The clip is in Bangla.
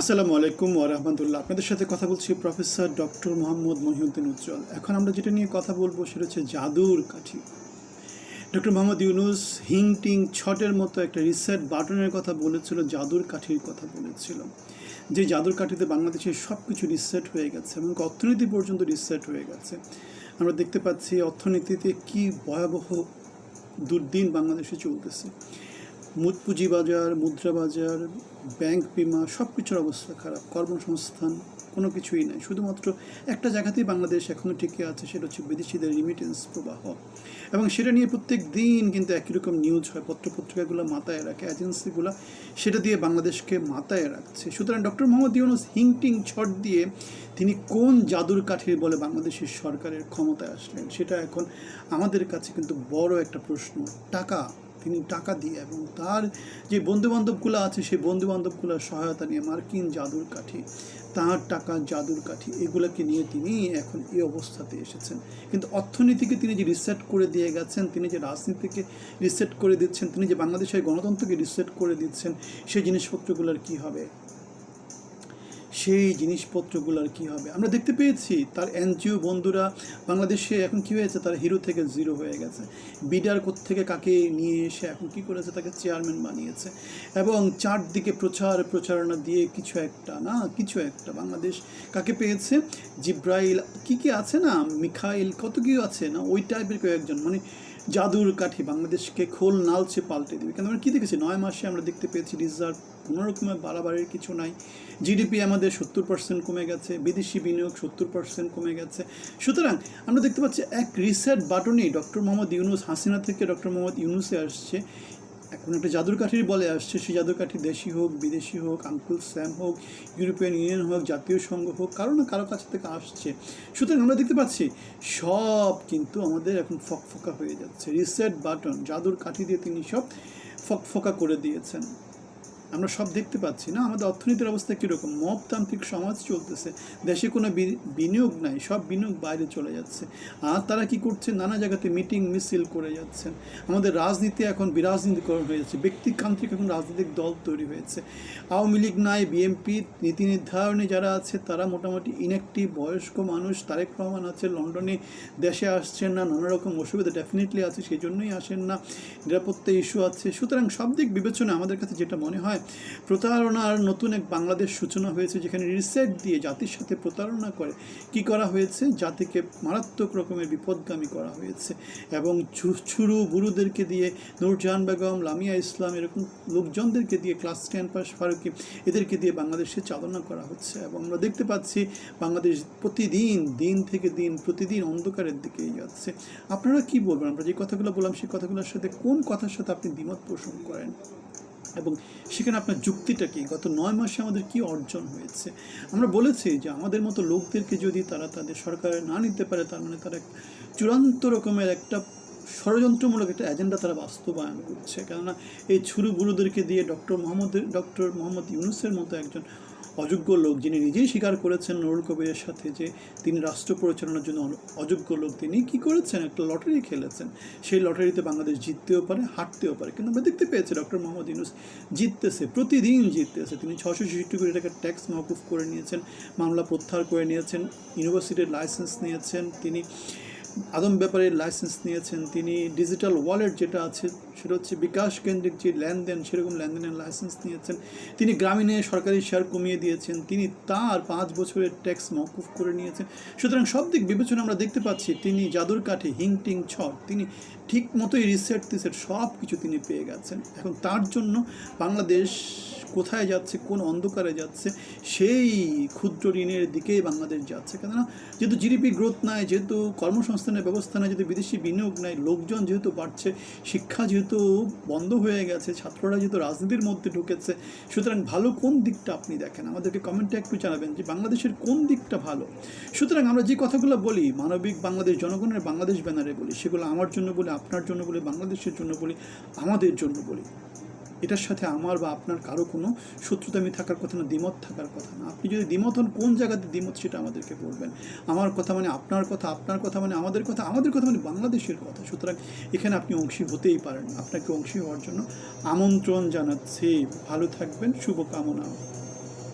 আসসালামু আলাইকুম ওরহমতুল্লাহ আপনাদের সাথে কথা বলছি প্রফেসর ডক্টর মোহাম্মদ মহিউদ্দিন উজ্জ্বল। এখন আমরা যেটা নিয়ে কথা বলব সেটা হচ্ছে জাদুর কাঠি। ডক্টর মোহাম্মদ ইউনুস হিংটিং ছটের মতো একটা রিসেট বাটনের কথা বলেছিল, জাদুর কাঠির কথা বলেছিল। যে জাদুর কাঠিতে বাংলাদেশের সব কিছু রিসেট হয়ে গেছে এবং অর্থনীতি পর্যন্ত রিসেট হয়ে গেছে। আমরা দেখতে পাচ্ছি অর্থনীতিতে কি ভয়াবহ দুর্দিন বাংলাদেশে চলতেছে। মুদ পুঁজিবাজার মুদ্রা বাজার, ব্যাংক বিমা সব কিছুর অবস্থা খারাপ। কর্মসংস্থান, কোনো কিছুই নাই। শুধুমাত্র একটা জায়গাতেই বাংলাদেশ এখনও টিকে আছে, সেটা হচ্ছে বিদেশিদের রিমিটেন্স প্রবাহ। এবং সেটা নিয়ে প্রত্যেক দিন কিন্তু একই রকম নিউজ হয়। পত্রপত্রিকাগুলো মাথায় রাখে এজেন্সিগুলো সেটা দিয়ে বাংলাদেশকে মাথায় রাখছে। সুতরাং ডক্টর মোহাম্মদ ইউনুস হিংটিং ছট দিয়ে তিনি কোন জাদুর কাঠির বলে বাংলাদেশের সরকারের ক্ষমতায় আসলেন, সেটা এখন আমাদের কাছে কিন্তু বড় একটা প্রশ্ন। টাকা তিনি টাকা দিয়ে এবং তার যে বন্ধুবান্ধবগুলো আছে, সেই বন্ধুবান্ধবগুলোর সহায়তা নিয়ে মার্কিন জাদুর কাঠি, তার টাকা জাদুর কাঠি, এগুলোকে নিয়ে তিনি এখন এই অবস্থাতে এসেছেন। কিন্তু অর্থনীতিকে তিনি যে রিসেট করে দিয়ে গেছেন, তিনি যে রাজনীতিকে রিসেট করে দিচ্ছেন, তিনি যে বাংলাদেশের গণতন্ত্রকে রিসেট করে দিচ্ছেন, সেই জিনিসপত্রগুলোর কী হবে? সেই জিনিসপত্রগুলোর কি হবে? আমরা দেখতে পেয়েছি তার এনজিও বন্ধুরা বাংলাদেশে এখন কি হয়েছে? তার হিরো থেকে জিরো হয়ে গেছে। বিডার থেকে কাকে নিয়ে এসে এখন কি করেছে? তাকে চেয়ারম্যান বানিয়েছে। এবং চারদিকে প্রচার, প্রচারণা দিয়ে কিছু একটা না, কিছু একটা বাংলাদেশ কাকে পেয়েছে? জিব্রাইল, কি কি আছে না? মিখাইল, কত কি আছে না? ওই টাইপের কয়েকজন। মানে জাদুর কাঠি বাংলাদেশকে খোল নালছে পাল্টে দেবে। কিন্তু আমরা কী দেখেছি? নয় মাসে আমরা দেখতে পেয়েছি রিজার্ভ কোনো রকমের বাড়াবাড়ির কিছু নাই। জিডিপি আমাদের সত্তর পার্সেন্ট কমে গেছে, বিদেশি বিনিয়োগ সত্তর পার্সেন্ট কমে গেছে। সুতরাং আমরা দেখতে পাচ্ছি এক রিসেট বাটনেই ডক্টর মোহাম্মদ ইউনুস হাসিনা থেকে ডক্টর মোহাম্মদ ইউনুসে আসছে। এখন একটা জাদুর কাঠির বলে আসছে, সেই জাদুর কাঠি দেশি হোক, বিদেশি হোক, আঙ্কুল স্যাম হোক, ইউরোপিয়ান ইউনিয়ন হোক, জাতীয় সংঘ হোক, কারও না কারও কাছ থেকে আসছে। সুতরাং আমরা দেখতে পাচ্ছি, সব কিন্তু আমাদের এখন ফকফকা হয়ে যাচ্ছে। রিসেট বাটন জাদুর কাঠি দিয়ে তিনি সব ফকফকা করে দিয়েছেন। আমরা সব দেখতে পাচ্ছি না। আমাদের অর্থনীতির অবস্থা কীরকম? মবতান্ত্রিক সমাজ চলতেছে। দেশে কোনো বিনিয়োগ নাই। সব বিনিয়োগ বাইরে চলে যাচ্ছে। আর তারা কি করছে? নানা জায়গাতে মিটিং, মিছিল করে যাচ্ছেন। আমাদের রাজনীতি এখন বিরাজনীতিকরণ হয়ে যাচ্ছে। ব্যক্তিকান্ত্রিক এখন রাজনৈতিক দল তৈরি হয়েছে। আওয়ামী লীগ নাই বিএনপি নীতি নির্ধারণে যারা আছে, তারা মোটামুটি ইনঅ্যাক্টিভ বয়স্ক মানুষ, তারেক রহমান আছে, লন্ডনে দেশে আসছেন না, নানা রকম অসুবিধা ডেফিনেটলি আছে সেই জন্যই আসেন না। নিরাপত্তা ইস্যু আছে। সুতরাং সব দিক বিবেচনা আমাদের কাছে যেটা মনে হয় প্রতারণার নতুন এক বাংলাদেশ সূচনা হয়েছে, যেখানে রিসেট দিয়ে জাতির সাথে প্রতারণা করে। কি করা হয়েছে? জাতিকে মারাত্মক রকমের বিপদগামী করা হয়েছে। এবং ছুরু বুড়ুদেরকে দিয়ে, নূরজাহান বেগম, লামিয়া ইসলাম, এরকম লোকজনদেরকে দিয়ে, ক্লাস টেন পাস ফারুকি, এদেরকে দিয়ে বাংলাদেশে চালনা করা হচ্ছে। এবং আমরা দেখতে পাচ্ছি, বাংলাদেশ প্রতিদিন, দিন থেকে দিন, প্রতিদিন অন্ধকারের দিকে যাচ্ছে। আপনারা কি বলবেন? আমরা যে কথাগুলো বললাম, সেই কথাগুলোর সাথে কোন কথার সাথে আপনি দ্বিমত পোষণ করেন? এবং সেখানে আপনার যুক্তিটা কি? গত নয় মাসে আমাদের কি অর্জন হয়েছে? আমরা বলেছি যে আমাদের মতো লোকদেরকে যদি তারা তাদের সরকারে না নিতে পারে, তার মানে তারা চূড়ান্ত রকমের একটা ষড়যন্ত্রমূলক একটা এজেন্ডা তারা বাস্তবায়ন করছে। কেননা এই ছুরু বুড়োদেরকে দিয়ে ডক্টর মোহাম্মদ ডক্টর মোহাম্মদ ইউনুসের মতো একজন অযোগ্য লোক যিনি নিজেই স্বীকার করেছেন নুরুল কবিরের সাথে যে তিনি রাষ্ট্র পরিচালনার জন্য অযোগ্য লোক, তিনি কি করেছেন? একটা লটারি খেলেছেন। সেই লটারিতে বাংলাদেশ জিততেও পারে, হারতেও পারে। কিন্তু আমরা দেখতে পেয়েছি ডক্টর মোহাম্মদ ইউনুস জিততেছে, প্রতিদিন জিততেছে। তিনি ছশো ছেষট্টি কোটি টাকার ট্যাক্স মহকুফ করে নিয়েছেন, মামলা প্রত্যাহার করে নিয়েছেন ইউনিভার্সিটির লাইসেন্স নিয়েছেন, তিনি আদম ব্যাপারে লাইসেন্স নিয়েছেন, তিনি ডিজিটাল ওয়ালেট যেটা আছে, সেটা হচ্ছে বিকাশ কেন্দ্রিক যে লেনদেন, সেরকম লেনদেনের লাইসেন্স নিয়েছেন। তিনি গ্রামীণে সরকারি শেয়ার কমিয়ে দিয়েছেন, তিনি তার পাঁচ বছরের ট্যাক্স মকুফ করে নিয়েছেন। সুতরাং সব দিক বিবেচনা আমরা দেখতে পাচ্ছি, তিনি জাদুর কাঠে হিংটিং ছট তিনি ঠিক মতোই রিসেট টিসেট সব কিছু তিনি পেয়ে গেছেন। এখন তার জন্য বাংলাদেশ কোথায় যাচ্ছে, কোন অন্ধকারে যাচ্ছে, সেই ক্ষুদ্র ঋণের দিকেই বাংলাদেশ যাচ্ছে। কেননা, যেহেতু জিডিপি গ্রোথ নাই, যেহেতু কর্মসংস্থানের ব্যবস্থা নাই, যেহেতু বিদেশি বিনিয়োগ নাই, লোকজন যেহেতু বাড়ছে, শিক্ষা যেহেতু বন্ধ হয়ে গেছে, ছাত্ররা যেহেতু রাজনীতির মধ্যে ঢুকেছে, সুতরাং ভালো কোন দিকটা আপনি দেখেন? আমাদেরকে কমেন্টে একটু জানাবেন যে বাংলাদেশের কোন দিকটা ভালো? সুতরাং আমরা যে কথাগুলো বলি, মানবিক বাংলাদেশ, জনগণের বাংলাদেশ ব্যানারে বলি, সেগুলো আমার জন্য বলি, আপনার জন্য বলি, বাংলাদেশের জন্য বলি, আমাদের জন্য বলি। এটার সাথে আমার বা আপনার কারও কোনো শত্রুতামি থাকার কথা না, দ্বিমত থাকার কথা না। আপনি যদি দ্বিমত হন, কোন জায়গাতে দ্বিমত সেটা আমাদেরকে বলবেন? আমার কথা মানে আপনার কথা আপনার কথা মানে আমাদের কথা আমাদের কথা মানে বাংলাদেশের কথা। সুতরাং এখানে আপনি অংশী হতেই পারেন আপনাকে অংশী হওয়ার জন্য আমন্ত্রণ জানাচ্ছি। ভালো থাকবেন, শুভকামনা।